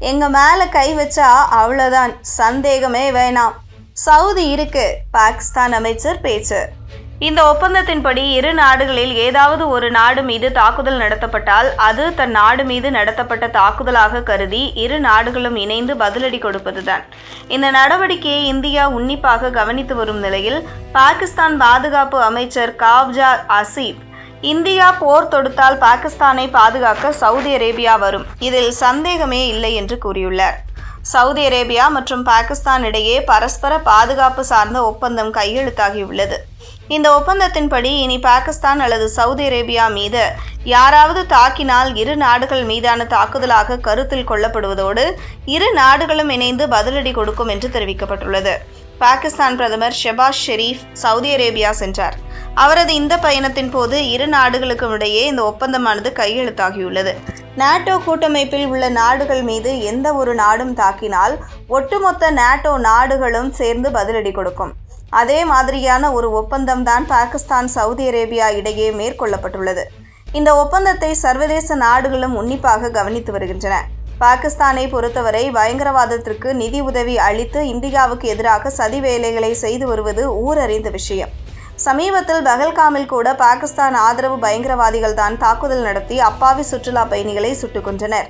எங்கள் மேலே கை வச்சா அவ்வளோதான் சந்தேகமே வேணாம். சவுதி இருக்கு. பாகிஸ்தான் அமைச்சர் பேச்சு. இந்த ஒப்பந்தத்தின்படி இரு நாடுகளில் ஏதாவது ஒரு நாடு மீது தாக்குதல் நடத்தப்பட்டால் அது தன் நாடு மீது நடத்தப்பட்ட தாக்குதலாக கருதி இரு நாடுகளும் இணைந்து பதிலடி கொடுப்பதுதான். இந்த நடவடிக்கையை இந்தியா உன்னிப்பாக கவனித்து வரும் நிலையில் பாகிஸ்தான் பாதுகாப்பு அமைச்சர் காவ்ஜா அசீப் இந்தியா போர் தொடுத்தால் பாகிஸ்தானை பாதுகாக்க சவுதி அரேபியா வரும். இதில் சந்தேகமே இல்லை என்று கூறியுள்ளார். சவுதி அரேபியா மற்றும் பாகிஸ்தான் இடையே பரஸ்பர பாதுகாப்பு சார்ந்த ஒப்பந்தம் கையெழுத்தாகியுள்ளது. இந்த ஒப்பந்தத்தின்படி இனி பாகிஸ்தான் அல்லது சவுதி அரேபியா மீது யாராவது தாக்கினால் இரு நாடுகள் மீதான தாக்குதலாக கருத்தில் கொள்ளப்படுவதோடு இரு நாடுகளும் இணைந்து பதிலடி கொடுக்கும் என்று தெரிவிக்கப்பட்டுள்ளது. பாகிஸ்தான் பிரதமர் ஷெபாஸ் ஷெரீப் சவுதி அரேபியா சென்றார். அவரது இந்த பயணத்தின் போது இரு நாடுகளுக்கும் இடையே இந்த ஒப்பந்தமானது கையெழுத்தாகியுள்ளது. நாட்டோ கூட்டமைப்பில் உள்ள நாடுகள் மீது எந்த ஒரு நாடும் தாக்கினால் ஒட்டுமொத்த நாட்டோ நாடுகளும் சேர்ந்து பதிலடி கொடுக்கும். அதே மாதிரியான ஒரு ஒப்பந்தம் தான் பாகிஸ்தான் சவுதி அரேபியா இடையே மேற்கொள்ளப்பட்டுள்ளது. இந்த ஒப்பந்தத்தை சர்வதேச நாடுகளும் உன்னிப்பாக கவனித்து வருகின்றன. பாகிஸ்தானை பொறுத்தவரை பயங்கரவாதத்திற்கு நிதி உதவி அளித்து இந்தியாவுக்கு எதிராக சதி வேலைகளை செய்து வருவது ஊரறிந்த விஷயம். சமீபத்தில் பகல்காமில் கூட பாகிஸ்தான் ஆதரவு பயங்கரவாதிகள் தான் தாக்குதல் நடத்தி அப்பாவி சுற்றுலா பயணிகளை சுட்டுக் கொன்றனர்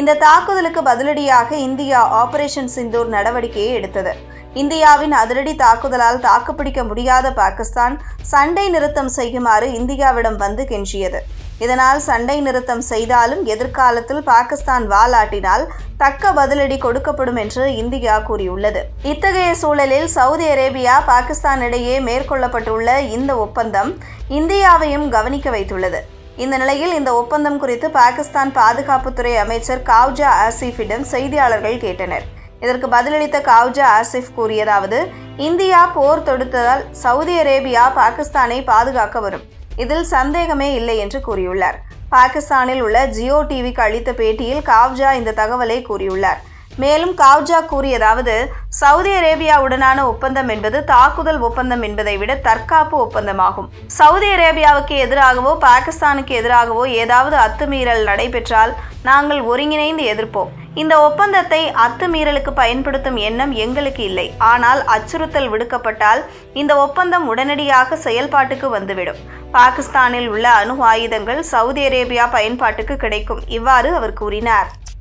இந்த தாக்குதலுக்கு பதிலடியாக இந்தியா ஆபரேஷன் சிந்தூர் நடவடிக்கையை எடுத்தது. இந்தியாவின் அதிரடி தாக்குதலால் தாக்குப்பிடிக்க முடியாத பாகிஸ்தான் சண்டை நிறுத்தம் செய்யுமாறு இந்தியாவிடம் வந்து கெஞ்சியது. இதனால் சண்டை நிறுத்தம் செய்தாலும் எதிர்காலத்தில் பாகிஸ்தான் வாலாட்டினால் தக்க பதிலடி கொடுக்கப்படும் என்று இந்தியா கூறியுள்ளது. இத்தகைய சூழலில் சவுதி அரேபியா பாகிஸ்தான் இடையே மேற்கொள்ளப்பட்டுள்ள இந்த ஒப்பந்தம் இந்தியாவையும் கவனிக்க வைத்துள்ளது. இந்த நிலையில் இந்த ஒப்பந்தம் குறித்து பாகிஸ்தான் பாதுகாப்புத்துறை அமைச்சர் காவ்ஜா ஆசிஃபிடம் செய்தியாளர்கள் கேட்டனர். இதற்கு பதிலளித்த காவ்ஜா ஆசிஃப் கூறியதாவது இந்தியா போர் தொடுத்ததால் சவுதி அரேபியா பாகிஸ்தானை பாதுகாக்க வரும். இதில் சந்தேகமே இல்லை என்று கூறியுள்ளார். பாகிஸ்தானில் உள்ள ஜியோ டிவிக்கு அளித்த பேட்டியில் காவ்ஜா இந்த தகவலை கூறியுள்ளார். மேலும் காவ்ஜா கூறியதாவது சவுதி அரேபியாவுடனான ஒப்பந்தம் என்பது தாக்குதல் ஒப்பந்தம் என்பதை விட தற்காப்பு ஒப்பந்தமாகும். சவுதி அரேபியாவுக்கு எதிராகவோ பாகிஸ்தானுக்கு எதிராகவோ ஏதாவது அத்துமீறல் நடைபெற்றால் நாங்கள் ஒருங்கிணைந்து எதிர்ப்போம். இந்த ஒப்பந்தத்தை அத்துமீறலுக்கு பயன்படுத்தும் எண்ணம் எங்களுக்கு இல்லை. ஆனால் அச்சுறுத்தல் விடுக்கப்பட்டால் இந்த ஒப்பந்தம் உடனடியாக செயல்பாட்டுக்கு வந்துவிடும். பாகிஸ்தானில் உள்ள அணு ஆயுதங்கள் சவுதி அரேபியா பயன்பாட்டுக்கு கிடைக்கும். இவ்வாறு அவர் கூறினார்.